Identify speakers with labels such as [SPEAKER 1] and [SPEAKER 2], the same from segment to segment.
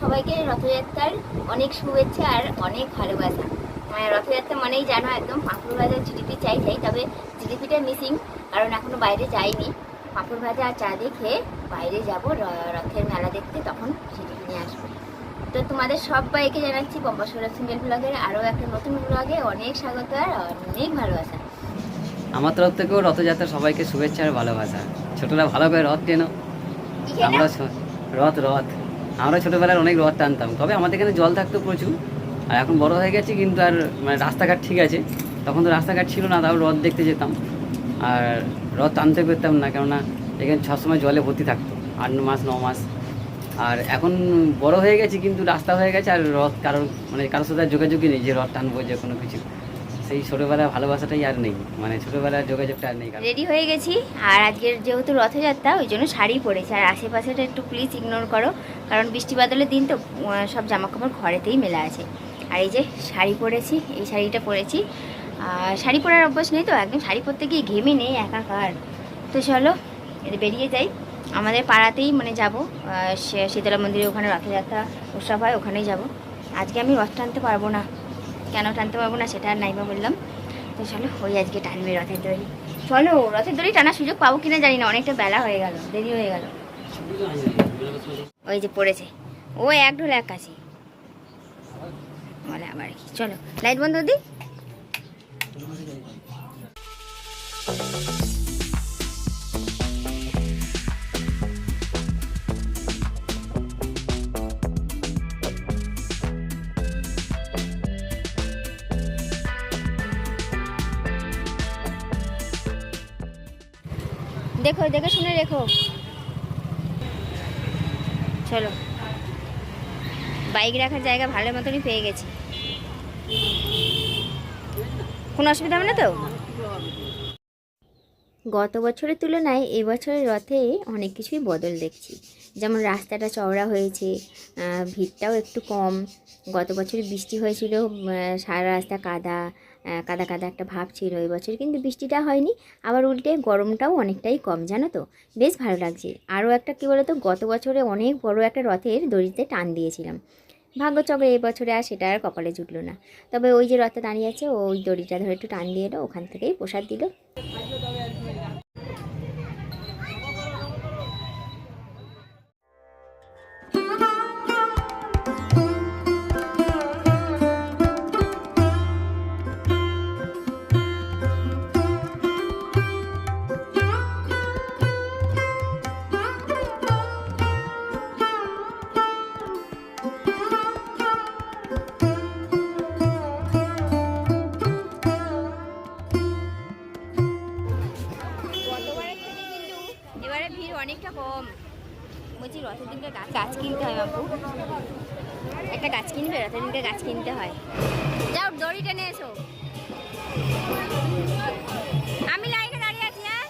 [SPEAKER 1] রথযাত্রার অনেক শুভেচ্ছা আর অনেক ভালোবাসা। মানে রথযাত্রা মানেই জানো একদম পাঁপড় ভাজা জিলিপি চাই চাই তবে জিলিপিটা মিসিং কারণ এখনও বাইরে যাইনি। পাঁপড় ভাজা আর চা দিয়ে খেয়ে বাইরে যাব রথের মেলা দেখতে তখন জিলিপি নিয়ে আসব। তো তোমাদের সবাইকে জানাচ্ছি পম্পাসরা সিঙ্গেল ব্লগের আরও একটা নতুন ব্লগে অনেক স্বাগত আর অনেক ভালোবাসা।
[SPEAKER 2] আমার তরফ থেকেও রথযাত্রা সবাইকে শুভেচ্ছা আর ভালোবাসা। ছোটরা ভালো করে রথ টেনো।
[SPEAKER 1] কি
[SPEAKER 2] আমরা রথ রথ। আমরা ছোটোবেলায় অনেক রথ টানতাম, তবে আমাদের এখানে জল থাকতো প্রচুর, আর এখন বড় হয়ে গেছে কিন্তু আর মানে রাস্তাঘাট ঠিক আছে, তখন তো রাস্তাঘাট ছিল না, তাও রথ দেখতে যেতাম, আর রথ টানতে পেতাম না, কেননা এখানে সবসময় জলে ভর্তি থাকতো, আট মাস, ন মাস, আর এখন বড় হয়ে গেছি কিন্তু রাস্তা হয়ে গেছে, আর রথ কারোর মানে কারোর সাথে যোগাযোগই নেই যে রথ টানবো যে কোনো কিছু। সেই ছোটোবেলার ভালোবাসাটাই আর নেই। মানে ছোটোবেলার যোগাযোগটা আর নেই
[SPEAKER 1] রেডি হয়ে গেছি, আর আজকের যেহেতু রথযাত্রা, ওই জন্য শাড়ি পরেছি। আর আশেপাশেটা একটু প্লিজ ইগনোর করো, কারণ বৃষ্টি বাদলের দিন তো সব জামা কাপড় ঘরেতেই মেলা আছে। আর এই যে শাড়ি পরেছি, এই শাড়িটা পরেছি। আর শাড়ি পরার অভ্যাস নেই তো, একদম শাড়ি পরতে গিয়ে ঘেমে নেই একাকার। তো চলো বেরিয়ে যাই। আমাদের পাড়াতেই মানে যাব শীতলা মন্দিরে ওখানে রথযাত্রা উৎসব হয়, ওখানেই যাব। আজকে আমি রথ টানতে পারব না। কেন টানতে পারব না সেটা আর নাইবা বললাম। তো চলো, ওই আজকে টানবে রথের দড়ি। চলো, রথের দড়ি টানার সুযোগ পাবো কিনা জানি না, অনেকটা বেলা হয়ে গেল, দেরি হয়ে গেল। ওই যে পড়েছে, ও এক ঢোল এক কাছে বলে আবার কি, চলো, লাইট বন্ধ দি। দেখো, দেখে শুনে রেখো। চলো। বাইক রাখার জায়গা ভালো মতনই পেয়ে গেছি। কোনো অসুবিধা হবে না তো? গত বছরের তুলনায় এবছরের রথে অনেক কিছুই বদল দেখছি। যেমন রাস্তাটা চওড়া হয়েছে ভিড়টাও একটু কম। গত বছরে বৃষ্টি হয়েছিল সারা রাস্তা কাদা কাদা কাদা একটা ভাব ছিল এই বছর, কিন্তু বৃষ্টিটা হয়নি। আবার উল্টে গরমটাও অনেকটাই কম, জানো তো? বেশ ভালো লাগছে। আরও একটা, কী বলতো, গত বছরে অনেক বড় একটা রথের দড়িতে টান দিয়েছিলাম। ভাগ্যচক্রে এই বছরে আর সেটা আর কপালে জুটলো না। তবে ওই যে রথটা দাঁড়িয়ে আছে, ওই দড়িটা ধরে একটু টান দিয়ে এলো, ওখান থেকেই প্রসাদ দিল। ভিড় অনেকটা কম। বলছি, রথের দিনকে গাছ গাছ কিনতে হয় বাবু। একটা গাছ কিনবে, রথের দিনকে গাছ কিনতে হয়। যাও, দড়ি টেনে এসো। আমি লাইনে দাঁড়িয়ে আছি হ্যাঁ?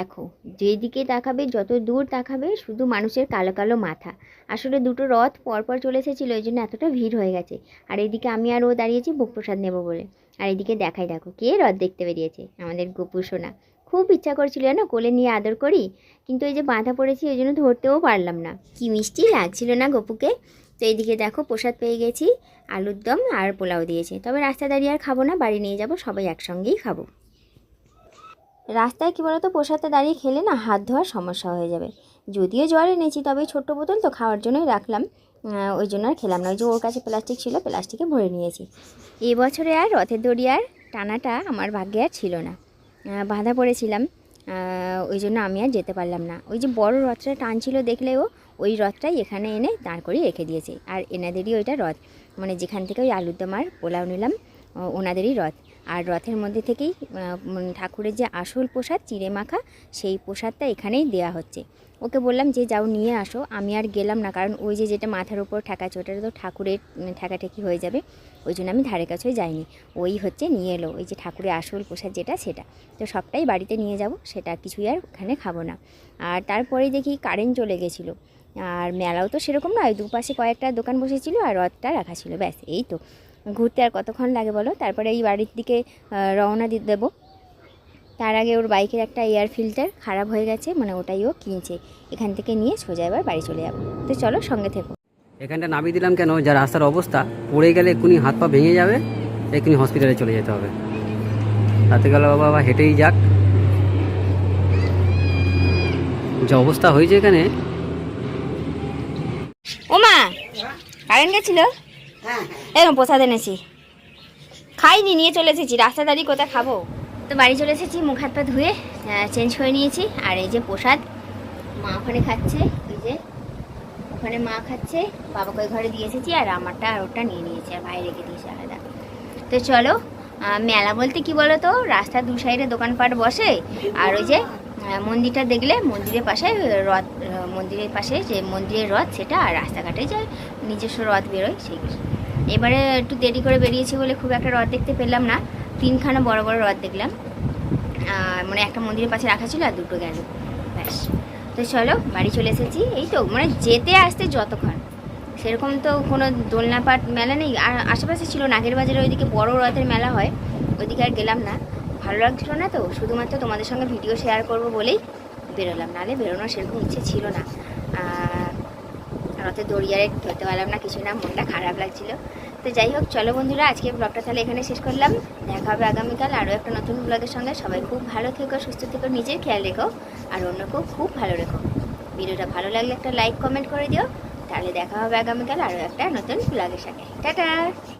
[SPEAKER 1] দেখো, যেদিকে তাকাবে, যত দূর তাকাবে, শুধু মানুষের কালো কালো মাথা। আসলে দুটো রথ পরপর চলে এসেছিল ওই জন্য এতটা ভিড় হয়ে গেছে। আর এদিকে আমি আর ও দাঁড়িয়েছি ভোগ প্রসাদ নেব বলে। আর এদিকে দেখাই দেখো, কে রথ দেখতে বেরিয়েছে, আমাদের গোপু সোনা। খুব ইচ্ছা করছিল না কোলে নিয়ে আদর করি, কিন্তু এই যে বাঁধা পড়েছি ওই জন্য ধরতেও পারলাম না। কি মিষ্টি লাগছিল না গপুকে? তো এইদিকে দেখো, প্রসাদ পেয়ে গেছি, আলুর দম আর পোলাও দিয়েছে। তবে রাস্তা দাঁড়িয়ে আর খাব না, বাড়ি নিয়ে যাব, সবাই একসঙ্গেই খাব। রাস্তায় কী বলতো প্রসাদটা দাঁড়িয়ে খেলে না হাত ধোয়ার সমস্যা হয়ে যাবে। যদিও জল এনেছি, তবে ছোট্ট বোতল তো খাওয়ার জন্যই রাখলাম। ওই জন্য আর খেলাম না। ওই যে ওর কাছে প্লাস্টিক ছিল, প্লাস্টিকে ভরে নিয়েছি। এবছরে আর রথের দড়ি আর টানাটা আমার ভাগ্যে আর ছিল না। বাঁধা পড়েছিলাম। ওই জন্য আমি আর যেতে পারলাম না। ওই যে বড় রথটা টানছিল দেখলেও ওই রথটাই এখানে এনে দাঁড় করিয়ে রেখে দিয়েছে। আর এনাদেরই ওইটা রথ। মানে যেখান থেকে ওই আলুর দম আর পোলাও নিলাম ওনাদেরই রথ। আর রথের মধ্যে থেকেই ঠাকুরের যে আসল প্রসাদ চিড়ে মাখা সেই প্রসাদটা এখানেই দেয়া হচ্ছে। ওকে বললাম, যে যাও নিয়ে আসো, আমি আর গেলাম না, কারণ ওই যে যেটা মাথার উপর ঠেকাচ্ছে ওটা তো ঠাকুরের ঠেকাঠেকি হয়ে যাবে। ওই জন্য আমি ধারে কাছেও যাইনি। ওই হচ্ছে নিয়ে এলো, ওই যে ঠাকুরের আসল প্রসাদ যেটা, সেটা। তো সবটাই বাড়িতে নিয়ে যাব, সেটা কিছুই আর ওখানে খাব না। আর তারপরে দেখি কারেন্ট চলে গেছিল। আর মেলাও তো সেরকম নয়, দুপাশে কয়েকটা দোকান বসেছিল, আর রথটা রাখা ছিল, ব্যাস, এই তো। ঘুরতে আর কতক্ষণ লাগে বলো? তারপরে এই বাড়ির দিকে রওনা দিয়ে দেবো। তার আগে ওর বাইকের একটা এয়ার ফিল্টার খারাপ হয়ে গেছে মানে ওটাই ও কিনছে। এখান থেকে নিয়ে সোজা এবার বাড়ি চলে যাব। তো চলো সঙ্গে থেকো।
[SPEAKER 2] এখানটা নামিয়ে দিলাম কেন? যা রাস্তার অবস্থা। পড়ে গেলে এক্ষুনি হাত পা ভেঙে যাবে এক্ষুনি হসপিটালে চলে যেতে হবে। তাতে গেল বাবা আবার হেঁটেই যাক। যে অবস্থা হয়েছে এখানে।
[SPEAKER 1] ও মা কারেন্ট গেছিল? এরকম প্রসাদ এনেছি। খাইনি, নিয়ে চলে এসেছি। রাস্তা দাঁড়িয়ে কোথায় খাব? তো বাড়ি চলে এসেছি, মুখ হাত পা ধুয়ে চেঞ্জ করে নিয়েছি। আর এই যে প্রসাদ, মা ওখানে খাচ্ছে। এই যে, ওখানে মা খাচ্ছে। বাবাকে ঘরে দিয়ে এসেছি, আর আমারটা আর ওটা নিয়ে নিয়েছি, আর ভাই রেখে দিয়েছি আলাদা। তো চলো মেলা বলতে কি বলো তো রাস্তার দু সাইডে দোকানপাট বসে, আর ওই যে মন্দিরটা দেখলে মন্দিরের পাশে, রথ মন্দিরের পাশে যে মন্দিরের রথ, সেটা আর রাস্তাঘাটে যে নিজস্ব রথ বেরোয় সেইগুলো এবারে একটু দেরি করে বেরিয়েছি বলে খুব একটা রথ দেখতে পেলাম না। তিনখানা বড় বড় রথ দেখলাম। মানে একটা মন্দিরের পাশে রাখা ছিল আর দুটো গেল। ব্যাস। তো চলো, বাড়ি চলে এসেছি। এই তো মানে যেতে আসতে যতক্ষণ। সেরকম তো কোনো দোলনাপাট মেলা নেই। আর আশেপাশে ছিল নাগের বাজারে ওইদিকে বড় রথের মেলা হয়। ওইদিকে আর গেলাম না। ভালো লাগছিল না তো? শুধুমাত্র তোমাদের সঙ্গে ভিডিও শেয়ার করব বলেই বেরোলাম। নাহলে বেরোনোর সেরকম ইচ্ছে ছিল না। আহ, অত দড়িয়ারে ধরতে পারলাম না কিছু না মনটা খারাপ লাগছিল। তো যাই হোক চলো বন্ধুরা আজকে ব্লগটা তাহলে এখানে শেষ করলাম। দেখা হবে আগামীকাল আরও একটা নতুন ব্লগের সঙ্গে। সবাই খুব ভালো থেকো সুস্থ থেকো নিজের খেয়াল রেখো আর অন্যকেও খুব ভালো রেখো। ভিডিওটা ভালো লাগলে একটা লাইক কমেন্ট করে দিও। তাহলে দেখা হবে আগামীকাল আরও একটা নতুন ব্লগের সঙ্গে। টাটা!